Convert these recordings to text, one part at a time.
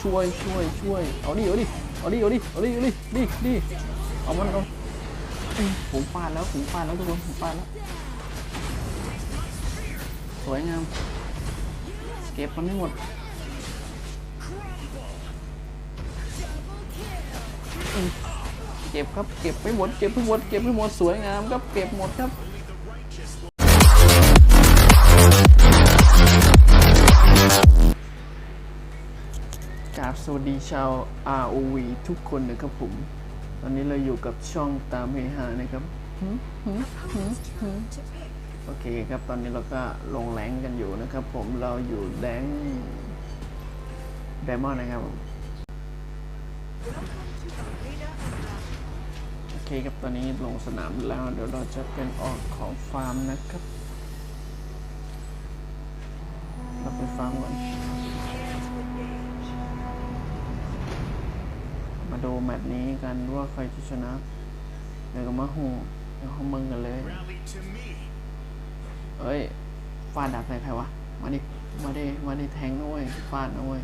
ช่วยช่วยช่วย เอาดิเอาดิเอาดิเอาดิเอาดิเอาดิดิดิเอามันเอาผมฟาดแล้วผมฟาดแล้วทุกคนผมฟาดแล้วสวยงามเก็บมันให้หมดเก็บครับเก็บไปหมดเก็บไปหมดเก็บไปหมดสวยงามครับเก็บหมดครับ วัสดีชาว ROV ทุกคนนะครับผม ตอนนี้เราอยู่กับช่องตามเฮฮานะครับหึหึหึหึโอเคครับ ตอนนี้เราก็ลงแรงกันอยู่นะครับผม เราอยู่แรงไดมอนด์นะครับผมโอเคครับ ตอนนี้ลงสนามแล้ว เดี๋ยวเราจะเป็นออกของฟาร์มนะครับ เราไปฟาร์มก่อน ดูแมตช์นี้กันว่าใครจะชนะเดี๋ยวก็มาหูเดี๋ยวเขามึงกันเลย เอ้ยฟาดดาบใส่ใครวะ มาดิ มาดิ มาดิแทงนะเว้ยฟาดนะเว้ย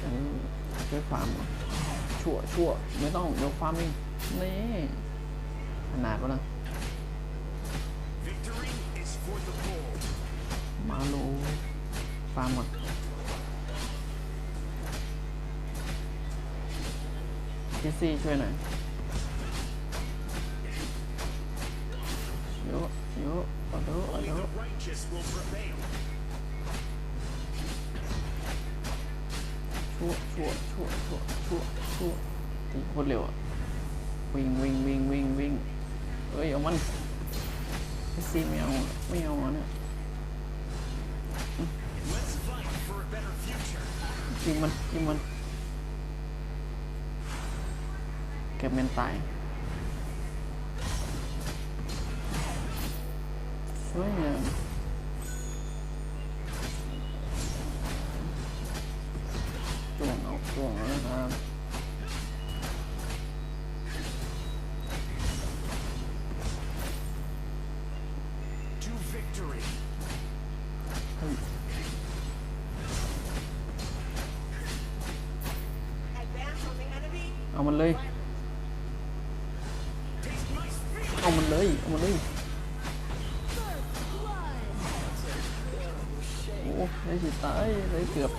เออช่วยฟาร์มชั่วชั่วไม่ต้องเดี๋ยวฟาร์มเองนี่ขนาดวะนะมาโลฟาร์มก่อน เจสซี่ช่วยหน่อยเยอะเยออาเถอะเอา Only เถ the อะ righteous will prevail. ชั่วชั่วชั่วชั่วชั่วชั่วตีโคตรเร็วอะวิ่งวิ่งวิ่งวิ่งวิ่งเอ้ยเอามันเจสซี่ไม่เอาไม่เอาเนี่ยยิงมันยิงมัน เก็บเมนตายสว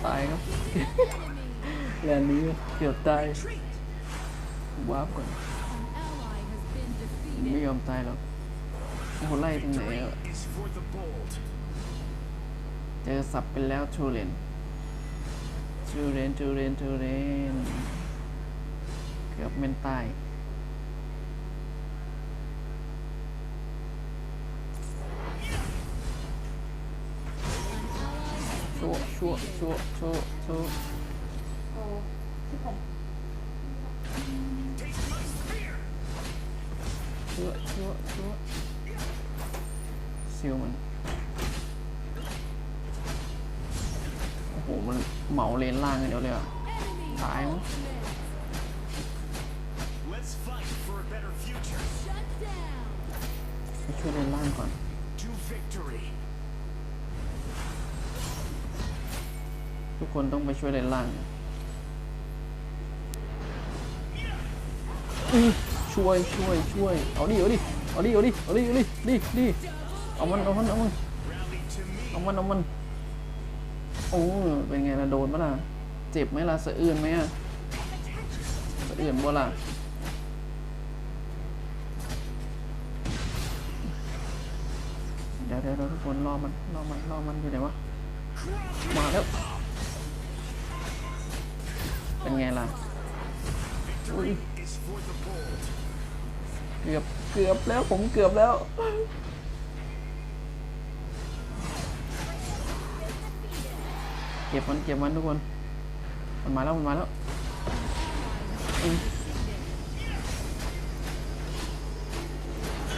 ตายครับ แลนนี้เกือบตายวาร์ปก่อน ไม่ยอมตายหรอกโอ้โหไล่ตรงไหน Victory อะ is for the bold. เจอสับไปแล้วทูเรนทูเรนทูเรนทูเรนเกือบเมนตาย ชั่วชั่วชั่วชั่วชั่วชั่วชั่วชั่วซิลมันโอ้โหมันเหมาเลนล่างกันเดียวเลยอะตายมั้งช่วยเลนล่างก่อน ทุกคนต้องไปช่วยเลนล่างช่วยช่วยช่วยเอาดิเอาดิเอาดิเอาดิเอาดิเอาดิดิดิเอามันเอามันเอามันเอามันเอามันโอ้เป็นไงล่ะโดนปะล่ะเจ็บไหมล่ะสะอื้นไหมอะสะอื้นบ่ล่ะเดี๋ยวเดี๋ยวเดี๋ยวทุกคนรอมันรอมันรอมันอยู่ไหนวะมาแล้ว เป็นไงล่ะอุ้ย Is for the bold. เกือบเกือบแล้วผมเกือบแล้วเก็บมันเก็บมันทุกคน มันมาแล้ว มันมาแล้วอื้อ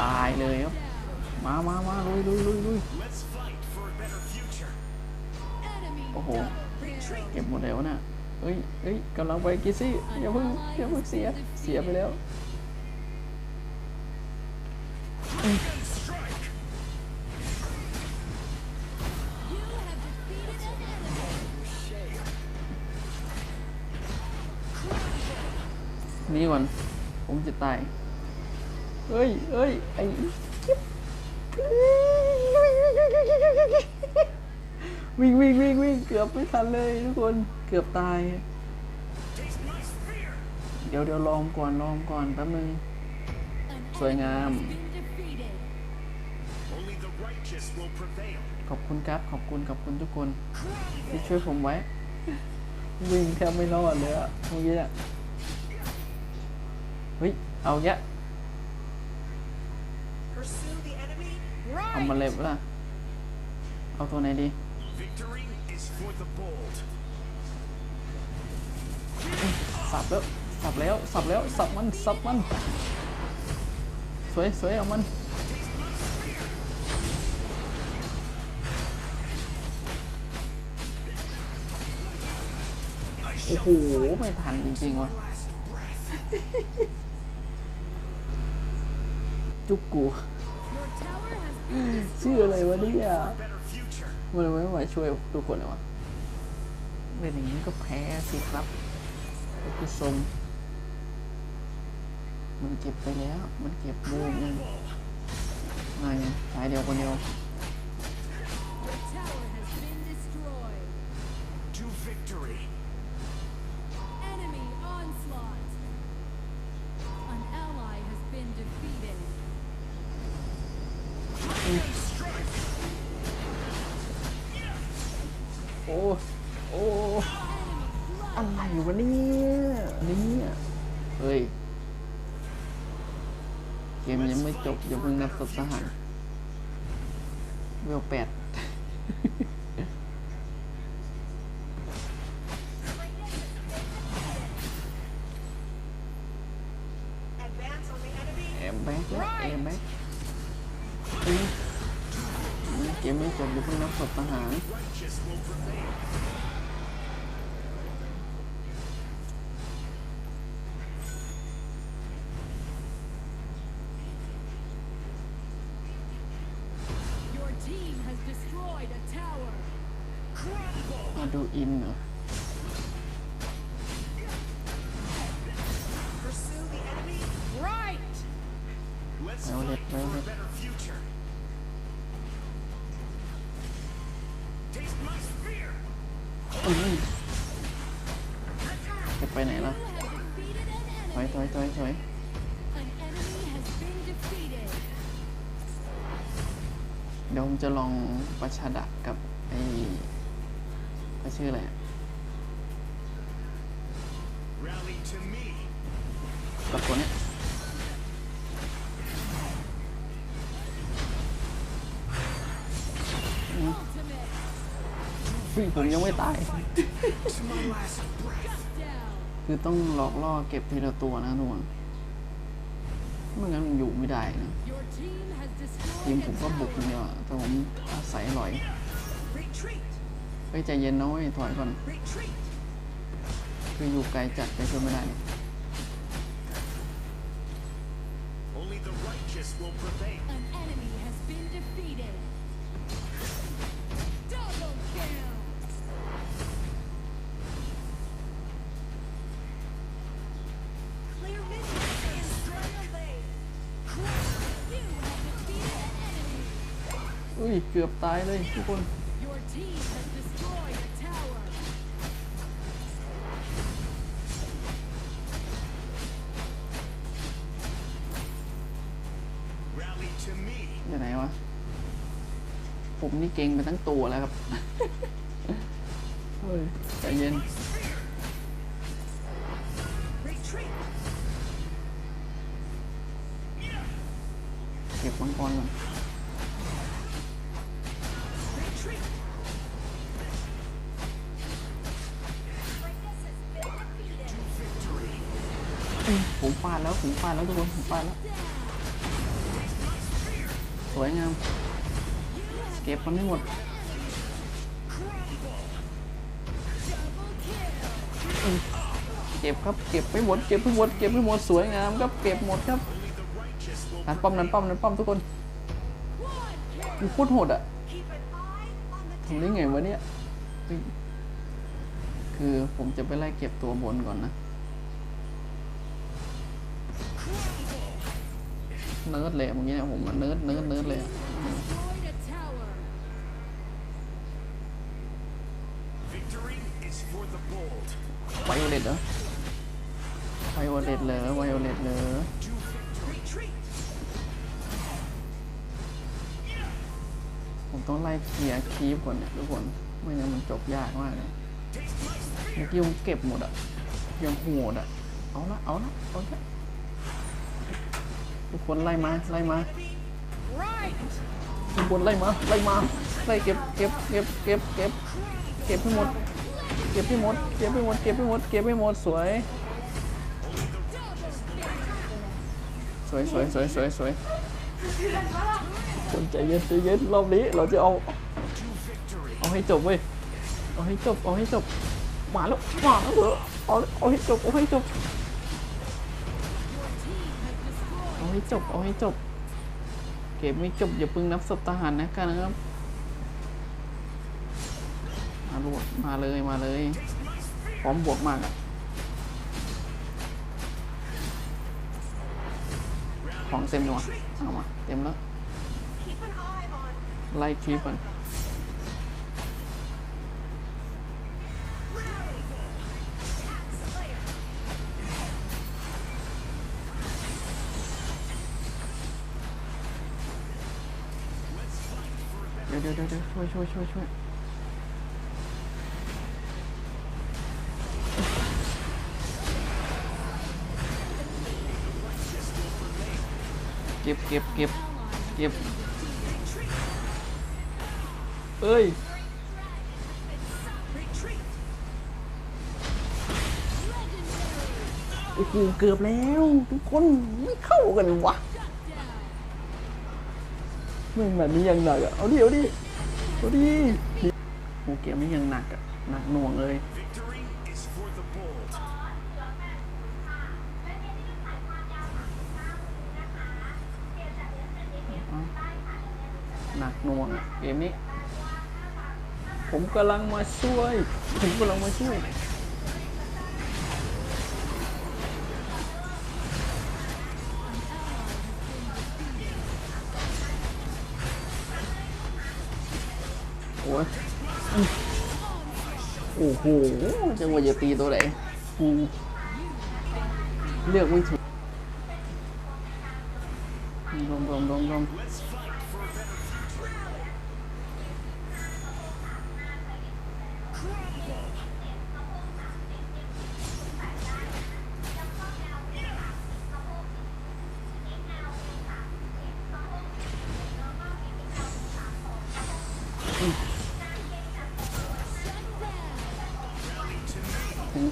ตายเลยครับ มามามาลุยลุยลุยลุย Let's fight for a better future. โอ้โห เก็บหมดแล้วนะ เอ้ยเอ้ยกำลังไปกิซี่อย่าเพิ่งอย่าเพิ่งเสีย เสียไปแล้วนี่ก่นผมจะตายเฮ้ยเฮ้ยไอ้ วิ่งวิ่งวิ่งวิ่งเกือบไม่ทันเลยทุกคนเกือบตาย Taste my spear. เดี๋ยวเดี๋ยวลองก่อนลองก่อนแป๊บนึง สวยงาม Only the righteous will prevail. ขอบคุณครับขอบคุณขอบคุณทุกคน ที่ช่วยผมไว้ วิ่งแทบไม่รอดเลยอะเมื่อกี้อะเฮ้ย เอาแยะ Pursue the enemy. เอามาเลยเปะล่ะเอาตัวไหนดี Victory is for the bold. สับแล้วสับแล้วสับแล้วสับมันสับมันสวยสวยเอามันโอ้โหไม่ทันจริงๆว่ะจุกกูชื่ออะไรวะเนี่ย Better future. มันไม่มาช่วยทุกคนเลยวะเล่นอย่างนี้ก็แพ้สิครับคุณผู้ชมมันเก็บไปแล้ว มันเก็บบูมยังมาไงสายเดียวคนเดียว อย่าเพิ่งนับศพทหารเวลแปด Advance on the enemy. แอมแบ็กแล้วแอมแบ็กเอ้ยเกมไม่จบอย่าเพิ่งนับศพทหาร มาดูอินเหรอ Pursue the enemy. Right. Let's Well, fight it- for well, a it- better future. Taste my spear. เอ้ย เดี๋ยวผมจะลองประชาดะกับไอ้เขาชื่ออะไรกับตัวเนี้ผมยังไม่ตาย คือต้องหลอกล่อเก็บทีละตัวนะทุกคน ไม่งั้นมันอยู่ไม่ได้นะ Your team has ทีม destroyed ผม a ก็บุกอย่าง tower. เดียวอะแต่ผมอาศัยหลอย Retreat. เฮ้ยใจเย็นนะเว้ยถอยก่อน Retreat. คืออยู่ไกลจัดไปช่วยไม่ได้ Only the righteous will prevail. An enemy has been defeated. อุ้ย เกือบตายเลยทุกคน Your team has destroyed a tower. Rally to me. อยู่ไหนวะ ผมนี่เก่งไปทั้งตัวแล้วครับเฮ้ยใจเย็น Retreat. เก็บมังกรก่อน แล้วผมฟาดแล้วทุกคนผมฟาดแล้ว สวยงาม เก็บมันให้หมดเก็บครับ เก็บไปหมด เก็บไปหมด เก็บไปหมด สวยงามครับ เก็บหมดครับนันป้อมนันป้อมนันป้อมทุกคนมันโคตรโหดอะทำได้ไงวะเนี้ยคือผมจะไปไล่เก็บตัวบนก่อนนะ เนิร์ดเลยเมื่อกี้เนี่ยผมอะเนิร์ดเนิร์ดเนิร์ดเลยอะ Destroyed a tower. Victory is for the bold. ไวโอเลตเหรอไวโอเลตเหรอไวโอเลตเหรอ Retreat. ผมต้องไล่เคลียร์คีฟก่อนเนี่ยทุกคนไม่งั้นมันจบยากมากเลยเมื่อกี้ผมเก็บหมดอะยังโหดอะเอาละเอาละเอาละ ทุกคนไล่มาไล่มา Right. ทุกคนไล่มาไล่มาไล่เก็บเก็บเก็บเก็บเก็บเก็บให้หมด เก็บให้หมด เก็บให้หมด เก็บให้หมด เก็บให้หมดสวย สวยสวยสวยสวยสวยคนใจเย็นใจเย็นรอบนี้เราจะเอา เอาให้จบเว้ย เอาให้จบ เอาให้จบ มาแล้ว มาแล้วเหรอเอาเอาให้จบ เอาให้จบ ให้จบ เอาให้จบ เกมไม่จบ อย่าเพิ่งนับศพทหารนะกันนะครับมาลวดมาเลยมาเลย พร้อมบวกมากอะของเต็มเลยวะเอามา เต็มแล้ว ไล่คลิปก่อน ดี๋ยวเดี๋ยวเดี๋ยวช่วยช่วยช่วยช่วยเก็บเก็บเก็บเก็บเอ้ยโอ้โหเกือบแล้ว ทุกคนไม่เข้ากันวะ ไม่งแบบนี้ยังหนักอะ เอาดิ เอาดิ เอาดิโอ้เกมนี้ยังหนักอะ หนักหน่วงเลยหนักหน่วงเกมนี้ ผมกำลังมาช่วย ผมกำลังมาช่วย โอ้ยอื้อโอ้โหจังหวะจะตีตัวไหนกูเลือกไม่ถูก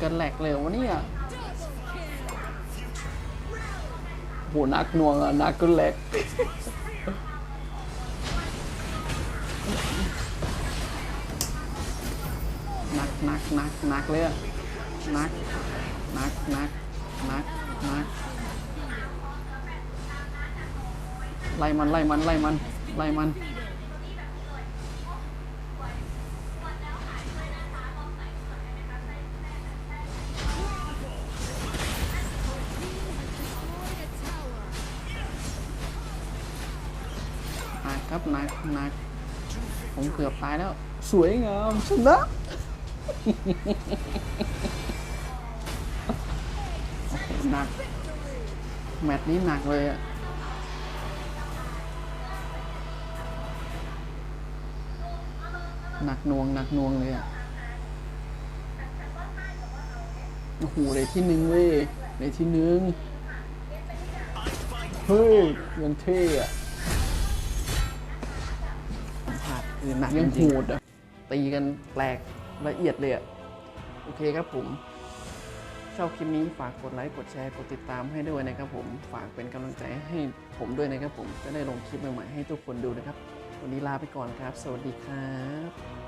ันแหลกเลยวะเนี่ยโหนักนวงอะนักก็แหลกหนักหนักหนักหนักเลยอะหนักหนักหนักหนักหนักไล่มันไล่มันไล่มันไล่มัน นักครับหนักหนัก ผมเกือบตายแล้ว สวยงามชนะโอ้โหหนัก แมตช์นี้หนักเลยอะหนักหน่วงหนักหน่วงเลยอะโอ้โหเลยที่หนึ่งเว้ยเลยที่หนึ่งเฮ้ยยังเท่อะ คือหนักยังโหดอะตีกันแปลกละเอียดเลยอะโอเคครับผม ชอบคลิปนี้ฝากกดไลค์กดแชร์กดติดตามให้ด้วยนะครับผม ฝากเป็นกำลังใจให้ผมด้วยนะครับผมจะได้ลงคลิปใหม่ๆให้ทุกคนดูนะครับ วันนี้ลาไปก่อนครับ สวัสดีครับ